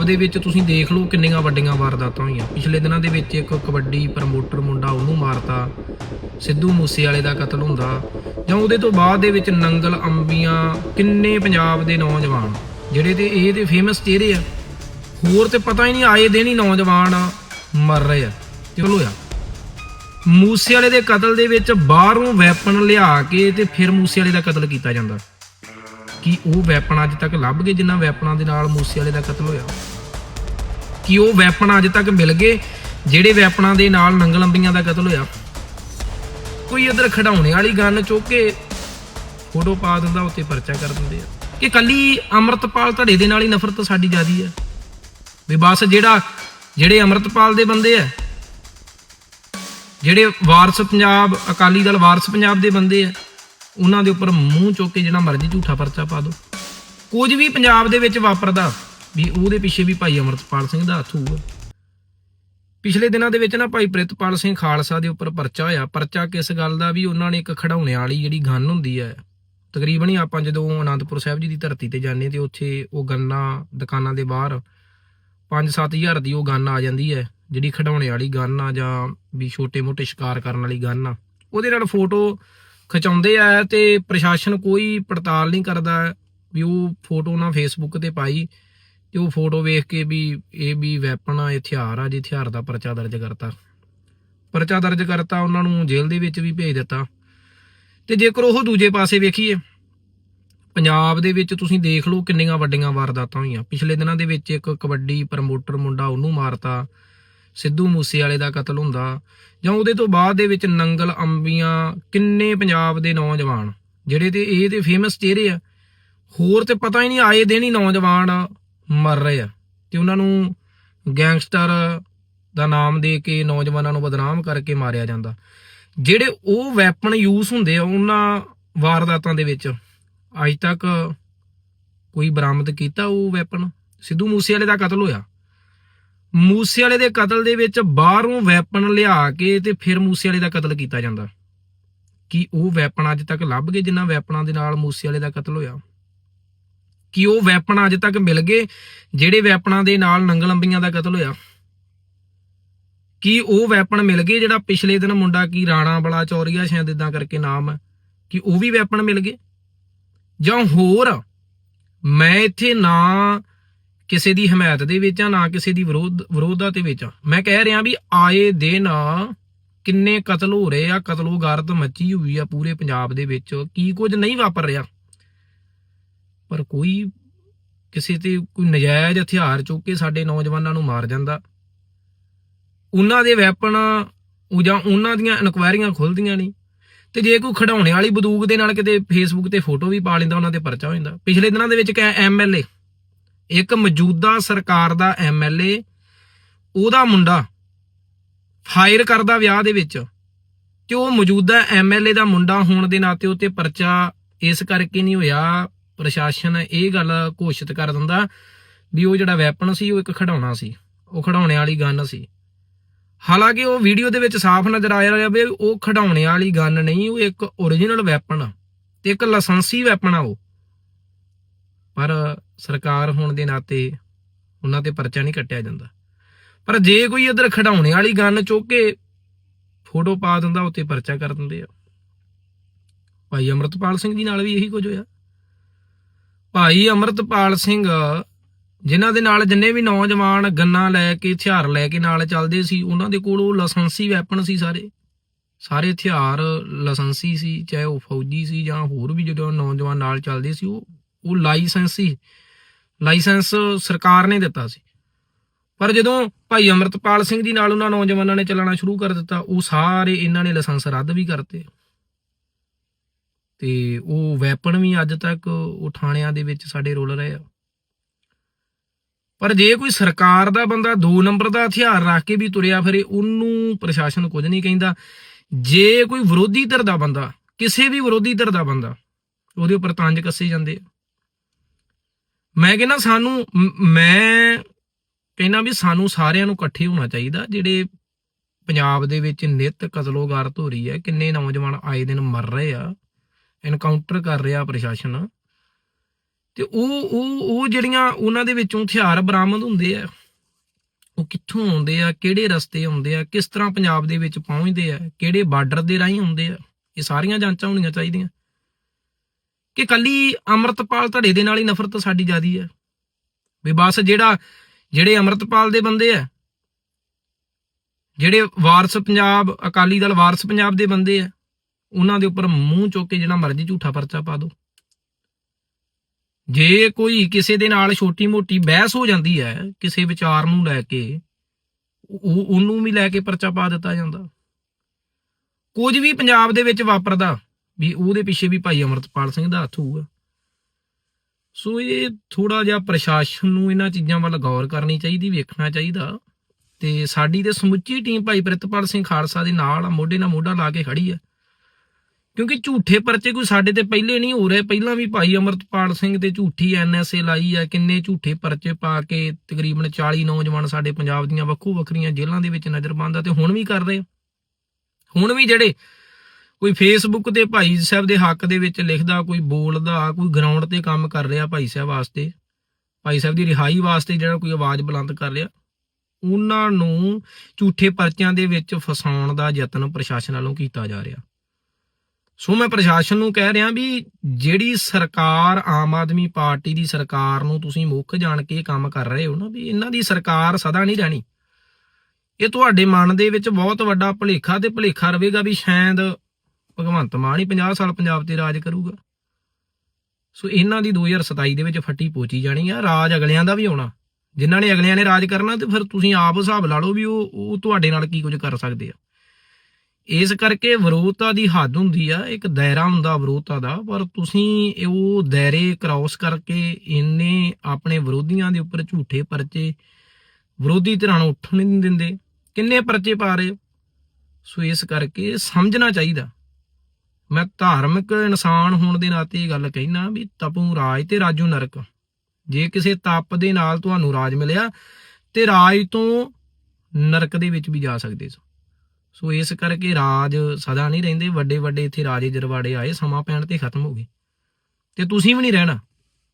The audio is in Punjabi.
ਪੰਜਾਬ ਦੇ ਵਿੱਚ ਤੁਸੀਂ ਦੇਖ ਲਓ ਕਿੰਨੀਆਂ ਵੱਡੀਆਂ ਵਾਰਦਾਤਾਂ ਹੋਈਆਂ। ਪਿਛਲੇ ਦਿਨਾਂ ਦੇ ਵਿੱਚ ਇੱਕ ਕਬੱਡੀ ਪ੍ਰਮੋਟਰ ਮੁੰਡਾ ਉਹਨੂੰ ਮਾਰਤਾ, ਸਿੱਧੂ ਮੂਸੇਵਾਲੇ ਦਾ ਕਤਲ ਹੁੰਦਾ ਜਾਂ ਉਹਦੇ ਤੋਂ ਬਾਅਦ ਦੇ ਵਿੱਚ ਨੰਗਲ ਅੰਬੀਆਂ, ਕਿੰਨੇ ਪੰਜਾਬ ਦੇ ਨੌਜਵਾਨ, ਜਿਹੜੇ ਤੇ ਇਹ ਤੇ ਫੇਮਸ ਚਿਹਰੇ ਆ। ਹੋਰ ਤੇ ਪਤਾ ਹੀ ਨਹੀਂ, ਆਏ ਦਿਨ ਹੀ ਨੌਜਵਾਨ ਮਰ ਰਹੇ ਆ। ਚਲੋ ਆ ਮੂਸੇਵਾਲੇ ਦੇ ਕਤਲ ਦੇ ਵਿੱਚ ਬਾਹਰੋਂ ਵੈਪਨ ਲਿਆ ਕੇ ਤੇ ਫਿਰ ਮੂਸੇਵਾਲੇ ਦਾ ਕਤਲ ਕੀਤਾ ਜਾਂਦਾ। ਕੀ ਉਹ ਵੈਪਨ ਅੱਜ ਤੱਕ ਲੱਭ ਗਏ ਜਿਨ੍ਹਾਂ ਵੈਪਨਾਂ ਦੇ ਨਾਲ ਮੂਸੇਵਾਲੇ ਦਾ ਕਤਲ ਹੋਇਆ? ਕੀ ਉਹ ਵੈਪਨ ਅੱਜ ਤੱਕ ਮਿਲ ਗਏ ਜਿਹੜੇ ਵੈਪਨਾਂ ਦੇ ਨਾਲ ਨੰਗਲੰਬੀਆਂ ਦਾ ਕਤਲ ਹੋਇਆ? ਕੋਈ ਇਧਰ ਖਡਾਉਣੇ ਵਾਲੀ ਗਨ ਚੁੱਕ ਕੇ ਫੋਟੋ ਪਾ ਦਿੰਦਾ ਉੱਤੇ ਪਰਚਾ ਕਰ ਦਿੰਦੇ ਆ। ਕਿ ਕੱਲੀ ਅਮਰਤਪਾਲ ਧੜੇ ਦੇ ਨਾਲ ਹੀ ਨਫ਼ਰਤ ਸਾਡੀ ਜਿਆਦੀ ਹੈ ਵੀ ਬਸ ਜਿਹੜਾ, ਜਿਹੜੇ ਅਮਰਤਪਾਲ ਦੇ ਬੰਦੇ ਆ, ਜਿਹੜੇ ਵਾਰਸ ਪੰਜਾਬ, ਅਕਾਲੀ ਦਲ ਵਾਰਸ ਪੰਜਾਬ ਦੇ ਬੰਦੇ ਆ ਉਹਨਾਂ ਦੇ ਉੱਪਰ ਮੂੰਹ ਚੁੱਕ ਕੇ ਜਿਹੜਾ ਮਰਜ਼ੀ ਝੂਠਾ ਪਰਚਾ ਪਾ ਦੋ ਕੁਝ ਵੀ ਪੰਜਾਬ ਦੇ ਵਿੱਚ ਵਾਪਰਦਾ, ਵੀ ਉਹਦੇ ਪਿੱਛੇ ਵੀ ਭਾਈ ਅਮਰਤਪਾਲ ਸਿੰਘ ਦਾ ਹੱਥ ਹੋਊਗਾ। ਪਿਛਲੇ ਦਿਨਾਂ ਦੇ ਵਿੱਚ ਨਾ ਭਾਈ ਪ੍ਰਿਤਪਾਲ ਸਿੰਘ ਖਾਲਸਾ ਦੇ ਉੱਪਰ ਪਰਚਾ ਹੋਇਆ। ਪਰਚਾ ਕਿਸ ਗੱਲ ਦਾ? ਵੀ ਉਹਨਾਂ ਨੇ ਇੱਕ ਖੜਾਉਣੇ ਵਾਲੀ ਜਿਹੜੀ ਗੰਨ ਹੁੰਦੀ ਹੈ, ਤਕਰੀਬਨ ਹੀ ਆਪਾਂ ਜਦੋਂ ਅਨੰਦਪੁਰ ਸਾਹਿਬ ਜੀ ਦੀ ਧਰਤੀ ਤੇ ਜਾਂਦੇ ਤੇ ਉੱਥੇ ਉਹ ਗੰਨਾ ਦੁਕਾਨਾਂ ਦੇ ਬਾਹਰ 5-7000 ਦੀ ਉਹ ਗੰਨ ਆ ਜਾਂਦੀ ਹੈ, ਜਿਹੜੀ ਖਡਾਉਣੇ ਵਾਲੀ ਗੰਨ ਆ ਜਾਂ ਵੀ ਛੋਟੇ-ਮੋਟੇ ਸ਼ਿਕਾਰ ਕਰਨ ਵਾਲੀ ਗੰਨ ਆ। ਉਹਦੇ ਨਾਲ ਫੋਟੋ ਖਿਚਾਉਂਦੇ ਆ ਤੇ ਪ੍ਰਸ਼ਾਸਨ ਕੋਈ ਪੜਤਾਲ ਨਹੀਂ ਕਰਦਾ ਵੀ ਉਹ ਫੋਟੋ ਨਾ ਫੇਸਬੁੱਕ ਤੇ ਪਾਈ ਤੇ ਉਹ ਫੋਟੋ ਵੇਖ ਕੇ ਵੀ ਇਹ ਵੀ ਵੈਪਨ ਆ, ਹਥਿਆਰ ਆ ਜੀ ਹਥਿਆਰ ਦਾ ਪਰਚਾ ਦਰਜ ਕਰਤਾ। ਪਰਚਾ ਦਰਜ ਕਰਤਾ, ਉਹਨਾਂ ਨੂੰ ਜੇਲ੍ਹ ਦੇ ਵਿੱਚ ਵੀ ਭੇਜ ਦਿੱਤਾ। ਤੇ ਜੇਕਰ ਉਹ ਦੂਜੇ ਪਾਸੇ ਵੇਖੀਏ, ਪੰਜਾਬ ਦੇ ਵਿੱਚ ਤੁਸੀਂ ਦੇਖ ਲਓ ਕਿੰਨੀਆਂ ਵੱਡੀਆਂ ਵਾਰਦਾਤਾਂ ਹੋਈਆਂ। ਪਿਛਲੇ ਦਿਨਾਂ ਦੇ ਵਿੱਚ ਇੱਕ ਕਬੱਡੀ ਪ੍ਰਮੋਟਰ ਮੁੰਡਾ ਉਹਨੂੰ ਮਾਰਤਾ। ਸਿੱਧੂ ਮੂਸੇਵਾਲੇ ਦਾ ਕਤਲ ਹੁੰਦਾ ਜਾਂ ਉਹਦੇ ਤੋਂ ਬਾਅਦ ਦੇ ਵਿੱਚ ਨੰਗਲ ਅੰਬੀਆਂ, ਕਿੰਨੇ ਪੰਜਾਬ ਦੇ ਨੌਜਵਾਨ, ਜਿਹੜੇ ਤੇ ਇਹ ਤੇ ਫੇਮਸ ਚਿਹਰੇ ਆ, ਹੋਰ ਤੇ ਪਤਾ ਹੀ ਨਹੀਂ ਆਏ ਦਿਨ ਹੀ ਨੌਜਵਾਨ ਮਰ ਰਹੇ ਆ ਤੇ ਉਹਨਾਂ ਨੂੰ ਗੈਂਗਸਟਰ ਦਾ ਨਾਮ ਦੇ ਕੇ ਨੌਜਵਾਨਾਂ ਨੂੰ ਬਦਨਾਮ ਕਰਕੇ ਮਾਰਿਆ ਜਾਂਦਾ। ਜਿਹੜੇ ਉਹ ਵੈਪਨ ਯੂਜ਼ ਹੁੰਦੇ ਆ ਉਹਨਾਂ ਵਾਰਦਾਤਾਂ ਦੇ ਵਿੱਚ ਅੱਜ ਤੱਕ ਕੋਈ ਬਰਾਮਦ ਕੀਤਾ ਉਹ ਵੈਪਨ ਸਿੱਧੂ ਮੂਸੇਵਾਲੇ ਦਾ ਕਤਲ ਹੋਇਆ। ਮੂਸੇਵਾਲੇ ਦੇ ਕਤਲ ਦੇ ਵਿੱਚ ਬਾਹਰੋਂ ਵੈਪਨ ਲਿਆ ਕੇ ਤੇ ਫਿਰ ਮੂਸੇਵਾਲੇ ਦਾ ਕਤਲ ਕੀਤਾ ਜਾਂਦਾ। ਕੀ ਉਹ ਵੈਪਨ ਅੱਜ ਤੱਕ ਲੱਭ ਗਏ ਜਿਨ੍ਹਾਂ ਵੈਪਨਾਂ ਦੇ ਨਾਲ ਮੂਸੇਵਾਲੇ ਦਾ ਕਤਲ ਹੋਇਆ? ਕੀ ਉਹ ਵੈਪਨ ਅੱਜ ਤੱਕ ਮਿਲ ਗਏ ਜਿਹੜੇ ਵੈਪਨਾਂ ਦੇ ਨਾਲ ਨੰਗਲੰਬੀਆਂ ਦਾ ਕਤਲ ਹੋਇਆ? ਕੀ ਉਹ ਵੈਪਨ ਮਿਲ ਗਏ ਜਿਹੜਾ ਪਿਛਲੇ ਦਿਨ ਮੁੰਡਾ ਕੀ ਰਾਣਾ ਬਲਾ ਚੌਰੀਆ ਸ਼ਾਇਦ ਇਦਾਂ ਕਰਕੇ ਨਾਮ ਹੈ? ਕਿ ਉਹ ਵੀ ਵੈਪਨ ਮਿਲ ਗਏ? ਜਾਂ ਹੋਰ, ਮੈਂ ਇੱਥੇ ਨਾ ਕਿਸੇ ਦੀ ਹਮਾਇਤ ਦੇ ਵਿੱਚ ਆ, ਨਾ ਕਿਸੇ ਦੀ ਵਿਰੋਧ, ਵਿਰੋਧਤਾ ਦੇ ਵਿੱਚ ਆ। ਮੈਂ ਕਹਿ ਰਿਹਾ ਵੀ ਆਏ ਦਿਨ ਕਿੰਨੇ ਕਤਲ ਹੋ ਰਹੇ ਆ, ਕਤਲੋਗਾਰਤ ਮੱਚੀ ਹੋਈ ਆ ਪੂਰੇ ਪੰਜਾਬ ਦੇ ਵਿੱਚ। ਕੀ ਕੁਝ ਨਹੀਂ ਵਾਪਰ ਰਿਹਾ। ਪਰ ਕੋਈ ਕਿਸੇ ਤੇ ਕੋਈ ਨਜਾਇਜ਼ ਹਥਿਆਰ ਚੁੱਕ ਕੇ ਸਾਡੇ ਨੌਜਵਾਨਾਂ ਨੂੰ ਮਾਰ ਜਾਂਦਾ। ਉਹਨਾਂ ਦੇ ਵੈਪਨ ਉਹ ਜਾਂ ਉਹਨਾਂ ਦੀਆਂ ਇਨਕੁਆਇਰੀਆਂ ਖੁੱਲਦੀਆਂ ਨਹੀਂ। ਤੇ ਜੇ ਕੋਈ ਖਡਾਉਣੇ ਵਾਲੀ ਬੰਦੂਕ ਦੇ ਨਾਲ ਕਿਤੇ ਫੇਸਬੁੱਕ ਤੇ ਫੋਟੋ ਵੀ ਪਾ ਲੈਂਦਾ, ਉਹਨਾਂ ਤੇ ਪਰਚਾ ਹੋ ਜਾਂਦਾ। ਪਿਛਲੇ ਦਿਨਾਂ ਦੇ ਵਿੱਚ ਕਿ ਐਮਐਲਏ ਇੱਕ ਮੌਜੂਦਾ ਸਰਕਾਰ ਦਾ ਐਮਐਲਏ ਉਹਦਾ ਮੁੰਡਾ ਫਾਇਰ ਕਰਦਾ ਵਿਆਹ ਦੇ ਵਿੱਚ ਤੇ ਉਹ ਮੌਜੂਦਾ ਐਮਐਲਏ ਦਾ ਮੁੰਡਾ ਹੋਣ ਦੇ ਨਾਤੇ ਉੱਤੇ ਪਰਚਾ ਇਸ ਕਰਕੇ ਨਹੀਂ ਹੋਇਆ, ਪ੍ਰਸ਼ਾਸਨ ਇਹ ਗੱਲ ਘੋਸ਼ਿਤ ਕਰ ਦਿੰਦਾ ਵੀ ਉਹ ਜਿਹੜਾ ਵੈਪਨ ਸੀ, ਉਹ ਇੱਕ ਖਡਾਉਣਾ ਸੀ, ਉਹ ਖਡਾਉਣੇ ਵਾਲੀ ਗਨ ਸੀ। ਹਾਲਾਂਕਿ ਉਹ ਵੀਡੀਓ ਦੇ ਵਿੱਚ ਸਾਫ਼ ਨਜ਼ਰ ਆ ਰਿਹਾ ਵੀ ਉਹ ਖਡਾਉਣੇ ਵਾਲੀ ਗਨ ਨਹੀਂ, ਉਹ ਇੱਕ origignal ਵੈਪਨ ਤੇ ਇੱਕ ਲਾਇਸੈਂਸੀ ਵੈਪਨ ਆ ਉਹ। ਪਰ ਸਰਕਾਰ ਹੋਣ ਦੇ ਨਾਤੇ ਉਹਨਾਂ ਤੇ ਪਰਚਾ ਨਹੀਂ ਕੱਟਿਆ ਜਾਂਦਾ। ਪਰ ਜੇ ਕੋਈ ਇਧਰ ਖਡਾਉਣੇ ਵਾਲੀ ਗਨ ਚੁੱਕ ਕੇ ਫੋਟੋ ਪਾ ਦਿੰਦਾ ਉੱਤੇ ਪਰਚਾ ਕਰ ਦਿੰਦੇ ਆ। ਭਾਈ ਅਮਰਤਪਾਲ ਸਿੰਘ ਜੀ ਨਾਲ ਵੀ ਇਹੀ ਕੁਝ ਹੋਇਆ। ਭਾਈ ਅਮਰਤਪਾਲ ਸਿੰਘ ਜਿਨ੍ਹਾਂ ਦੇ ਨਾਲ ਜਿੰਨੇ ਵੀ ਨੌਜਵਾਨ ਗੰਨਾ ਲੈ ਕੇ, ਹਥਿਆਰ ਲੈ ਕੇ ਨਾਲ ਚੱਲਦੇ ਸੀ, ਉਹਨਾਂ ਦੇ ਕੋਲ ਉਹ ਲਾਇਸੈਂਸੀ ਵੈਪਨ ਸੀ ਸਾਰੇ। ਸਾਰੇ ਹਥਿਆਰ, ਲਾਇਸੈਂਸੀ ਸੀ, ਚਾਹੇ ਉਹ ਫੌਜੀ ਸੀ ਜਾਂ ਹੋਰ ਵੀ ਜਦੋਂ ਨੌਜਵਾਨ ਨਾਲ ਚੱਲਦੇ ਸੀ, ਉਹ ਉਹ ਲਾਇਸੈਂਸ ਸੀ। ਲਾਇਸੈਂਸ ਸਰਕਾਰ ਨੇ ਦਿੱਤਾ ਸੀ। ਪਰ ਜਦੋਂ ਭਾਈ ਅਮਰਤਪਾਲ ਸਿੰਘ ਜੀ ਨਾਲ ਉਹਨਾਂ ਨੌਜਵਾਨਾਂ ਨੇ ਚੱਲਣਾ ਸ਼ੁਰੂ ਕਰ ਦਿੱਤਾ, ਉਹ ਸਾਰੇ ਇਹਨਾਂ ਨੇ ਲਾਇਸੈਂਸ ਰੱਦ ਵੀ ਕਰਤੇ। ਤੇ ਉਹ ਵੈਪਨ ਵੀ ਅੱਜ ਤੱਕ ਉਹ ਥਾਣਿਆਂ ਦੇ ਵਿੱਚ ਸਾਡੇ ਰੋਲ ਰਹੇ ਆ। ਪਰ ਜੇ ਕੋਈ ਸਰਕਾਰ ਦਾ ਬੰਦਾ 2 ਨੰਬਰ ਦਾ ਹਥਿਆਰ ਰੱਖ ਕੇ ਵੀ ਤੁਰਿਆ ਫਿਰੇ, ਉਹਨੂੰ ਪ੍ਰਸ਼ਾਸਨ ਕੁਝ ਨਹੀਂ ਕਹਿੰਦਾ। ਜੇ ਕੋਈ ਵਿਰੋਧੀ ਧਿਰ ਦਾ ਬੰਦਾ, ਕਿਸੇ ਵੀ ਵਿਰੋਧੀ ਧਿਰ ਦਾ ਬੰਦਾ, ਉਹਦੇ ਉੱਪਰ ਤੰਜ ਕੱਸੇ ਜਾਂਦੇ ਆ। ਮੈਂ ਕਹਿੰਦਾ ਸਾਨੂੰ, ਮੈਂ ਕਹਿੰਦਾ ਵੀ ਸਾਨੂੰ ਸਾਰਿਆਂ ਨੂੰ ਇਕੱਠੇ ਹੋਣਾ ਚਾਹੀਦਾ, ਜਿਹੜੇ ਪੰਜਾਬ ਦੇ ਵਿੱਚ ਨਿਤ ਕਤਲੋਗਾਰਤ ਹੋ ਰਹੀ ਹੈ, ਕਿੰਨੇ ਨੌਜਵਾਨ ਆਏ ਦਿਨ ਮਰ ਰਹੇ ਆ ਐਨਕਾਊਂਟਰ ਕਰ ਰਿਹਾ ਪ੍ਰਸ਼ਾਸਨ। ਤੇ ਉਹ ਉਹ ਉਹ ਜਿਹੜੀਆਂ ਉਹਨਾਂ ਦੇ ਵਿੱਚੋਂ ਹਥਿਆਰ ਬਰਾਮਦ ਹੁੰਦੇ ਆ, ਉਹ ਕਿੱਥੋਂ ਆਉਂਦੇ ਆ, ਕਿਹੜੇ ਰਸਤੇ ਆਉਂਦੇ ਆ, ਕਿਸ ਤਰ੍ਹਾਂ ਪੰਜਾਬ ਦੇ ਵਿੱਚ ਪਹੁੰਚਦੇ ਆ, ਕਿਹੜੇ ਬਾਰਡਰ ਦੇ ਰਾਹੀਂ ਆਉਂਦੇ ਆ, ਇਹ ਸਾਰੀਆਂ ਜਾਂਚਾਂ ਹੋਣੀਆਂ ਚਾਹੀਦੀਆਂ। ਕਿ ਕੱਲੀ ਅਮਰਤਪਾਲ ਧੜੇ ਦੇ ਨਾਲ ਹੀ ਨਫ਼ਰਤ ਸਾਡੀ ਜਿਆਦੀ ਹੈ। ਵੀ ਬਸ ਜਿਹੜਾ, ਜਿਹੜੇ ਅਮਰਤਪਾਲ ਦੇ ਬੰਦੇ ਆ, ਜਿਹੜੇ ਵਾਰਸ ਪੰਜਾਬ, ਅਕਾਲੀ ਦਲ ਵਾਰਸ ਪੰਜਾਬ ਦੇ ਬੰਦੇ ਆ, ਉਹਨਾਂ ਦੇ ਉੱਪਰ ਮੂੰਹ ਚੁੱਕ ਕੇ ਜਿਹੜਾ ਮਰਜ਼ੀ ਝੂਠਾ ਪਰਚਾ ਪਾ ਦਿਓ। ਜੇ ਕੋਈ ਕਿਸੇ ਦੇ ਨਾਲ ਛੋਟੀ ਮੋਟੀ ਬਹਿਸ ਹੋ ਜਾਂਦੀ ਹੈ, ਕਿਸੇ ਵਿਚਾਰ ਨੂੰ ਲੈ ਕੇ, ਉਹ, ਉਹਨੂੰ ਵੀ ਲੈ ਕੇ ਪਰਚਾ ਪਾ ਦਿੱਤਾ ਜਾਂਦਾ। ਕੁਝ ਵੀ ਪੰਜਾਬ ਦੇ ਵਿੱਚ ਵਾਪਰਦਾ ਵੀ ਉਹਦੇ ਪਿੱਛੇ ਵੀ ਭਾਈ ਅਮਰਤਪਾਲ ਸਿੰਘ ਦਾ ਹੱਥ ਹੋਊਗਾ। ਸੋ ਇਹ ਥੋੜਾ ਜਿਹਾ ਪ੍ਰਸ਼ਾਸਨ ਨੂੰ ਇਹਨਾਂ ਚੀਜ਼ਾਂ ਵੱਲ ਗੌਰ ਕਰਨੀ ਚਾਹੀਦੀ, ਵੇਖਣਾ ਚਾਹੀਦਾ। ਤੇ ਸਾਡੀ ਤੇ ਸਮੁੱਚੀ ਟੀਮ ਭਾਈ ਪ੍ਰਿਤਪਾਲ ਸਿੰਘ ਖਾਲਸਾ ਦੇ ਨਾਲ ਮੋਢੇ ਨਾਲ ਮੋਢਾ ਲਾ ਕੇ ਖੜੀ ਆ। ਕਿਉਂਕਿ ਝੂਠੇ ਪਰਚੇ ਕੋਈ ਸਾਡੇ ਤੇ ਪਹਿਲੇ ਨਹੀਂ ਹੋ ਰਹੇ, ਪਹਿਲਾਂ ਵੀ ਭਾਈ ਅਮਰਤਪਾਲ ਸਿੰਘ ਤੇ ਝੂਠੀ ਐਨਐਸਏ ਲਾਈ ਆ, ਕਿੰਨੇ ਝੂਠੇ ਪਰਚੇ ਪਾ ਕੇ ਤਕਰੀਬਨ 40 ਨੌਜਵਾਨ ਸਾਡੇ ਪੰਜਾਬ ਦੀਆਂ ਵੱਖੋ ਵੱਖਰੀਆਂ ਜੇਲ੍ਹਾਂ ਦੇ ਵਿੱਚ ਨਜ਼ਰਬੰਦ ਆ ਤੇ ਹੁਣ ਵੀ ਕਰ ਰਹੇ ਆ। ਹੁਣ ਵੀ ਜਿਹੜੇ ਕੋਈ ਫੇਸਬੁੱਕ ਤੇ ਭਾਈ ਸਾਹਿਬ ਦੇ ਹੱਕ ਦੇ ਵਿੱਚ ਲਿਖਦਾ, ਕੋਈ ਬੋਲਦਾ, ਕੋਈ ਗਰਾਊਂਡ ਤੇ ਕੰਮ ਕਰ ਰਿਹਾ ਭਾਈ ਸਾਹਿਬ ਵਾਸਤੇ, ਭਾਈ ਸਾਹਿਬ ਦੀ ਰਿਹਾਈ ਵਾਸਤੇ ਜਿਹੜਾ ਕੋਈ ਆਵਾਜ਼ ਬੁਲੰਦ ਕਰ ਰਿਹਾ, ਉਹਨਾਂ ਨੂੰ ਝੂਠੇ ਪਰਚਿਆਂ ਦੇ ਵਿੱਚ ਫਸਾਉਣ ਦਾ ਯਤਨ ਪ੍ਰਸ਼ਾਸਨ ਵੱਲੋਂ ਕੀਤਾ ਜਾ ਰਿਹਾ। ਸੋ ਮੈਂ ਪ੍ਰਸ਼ਾਸਨ ਨੂੰ ਕਹਿ ਰਿਹਾ ਵੀ ਜਿਹੜੀ ਸਰਕਾਰ ਆਮ ਆਦਮੀ ਪਾਰਟੀ ਦੀ ਸਰਕਾਰ ਨੂੰ ਤੁਸੀਂ ਮੁੱਖ ਜਾਣ ਕੇ ਕੰਮ ਕਰ ਰਹੇ ਹੋ ਨਾ, ਵੀ ਇਹਨਾਂ ਦੀ ਸਰਕਾਰ ਸਦਾ ਨਹੀਂ ਰਹਿਣੀ। ਇਹ ਤੁਹਾਡੇ ਮਨ ਦੇ ਵਿੱਚ ਬਹੁਤ ਵੱਡਾ ਭੁਲੇਖਾ ਤੇ ਭੁਲੇਖਾ ਰਹੇਗਾ ਵੀ ਸ਼ਾਇਦ ਭਗਵੰਤ ਮਾਨ ਹੀ 50 ਸਾਲ ਪੰਜਾਬ ਤੇ ਰਾਜ ਕਰੂਗਾ। ਸੋ ਇਹਨਾਂ ਦੀ 2027 ਦੇ ਵਿੱਚ ਫੱਟੀ ਪੋਚੀ ਜਾਣੀ ਆ, ਰਾਜ ਅਗਲਿਆਂ ਦਾ ਵੀ ਆਉਣਾ। ਜਿਨ੍ਹਾਂ ਨੇ ਅਗਲਿਆਂ ਨੇ ਰਾਜ ਕਰਨਾ ਤੇ ਫਿਰ ਤੁਸੀਂ ਆਪ ਹਿਸਾਬ ਲਾ ਲਓ ਵੀ ਉਹ ਉਹ ਤੁਹਾਡੇ ਨਾਲ ਕੀ ਕੁਝ ਕਰ ਸਕਦੇ ਆ। ਇਸ ਕਰਕੇ ਵਿਰੋਧਤਾ ਦੀ ਹੱਦ ਹੁੰਦੀ ਆ, ਇੱਕ ਦਾਇਰਾ ਹੁੰਦਾ ਵਿਰੋਧਤਾ ਦਾ, ਪਰ ਤੁਸੀਂ ਉਹ ਦਾਇਰੇ ਕ੍ਰਾਸ ਕਰਕੇ ਇੰਨੇ ਆਪਣੇ ਵਿਰੋਧੀਆਂ ਦੇ ਉੱਪਰ ਝੂਠੇ ਪਰਚੇ, ਵਿਰੋਧੀ ਧਿਰਾਂ ਨੂੰ ਉੱਠਣ ਨਹੀਂ ਦਿੰਦੇ। ਕਿੰਨੇ ਪਰਚੇ ਪਾ ਰਹੇ? ਸੋ ਇਸ ਕਰਕੇ ਸਮਝਣਾ ਚਾਹੀਦਾ। ਮੈਂ ਧਾਰਮਿਕ ਇਨਸਾਨ ਹੋਣ ਦੇ ਨਾਤੇ ਇਹ ਗੱਲ ਕਹਿਣਾ ਵੀ ਤਪੂ ਰਾਜ ਤੇ ਰਾਜੂ ਨਰਕ। ਜੇ ਕਿਸੇ ਤਪ ਦੇ ਨਾਲ ਤੁਹਾਨੂੰ ਰਾਜ ਮਿਲਿਆ, ਤੇ ਰਾਜ ਤੋਂ ਨਰਕ ਦੇ ਵਿੱਚ ਵੀ ਜਾ ਸਕਦੇ ਸੋ। ਸੋ ਇਸ ਕਰਕੇ ਰਾਜ ਸਦਾ ਨਹੀਂ ਰਹਿੰਦੇ ਵੱਡੇ ਵੱਡੇ ਇੱਥੇ ਰਾਜੇ ਦਰਬਾੜੇ ਆਏ, ਸਮਾਂ ਪੈਣ ਤੇ ਖਤਮ ਹੋ ਗਏ। ਤੇ ਤੁਸੀਂ ਵੀ ਨਹੀਂ ਰਹਿਣਾ।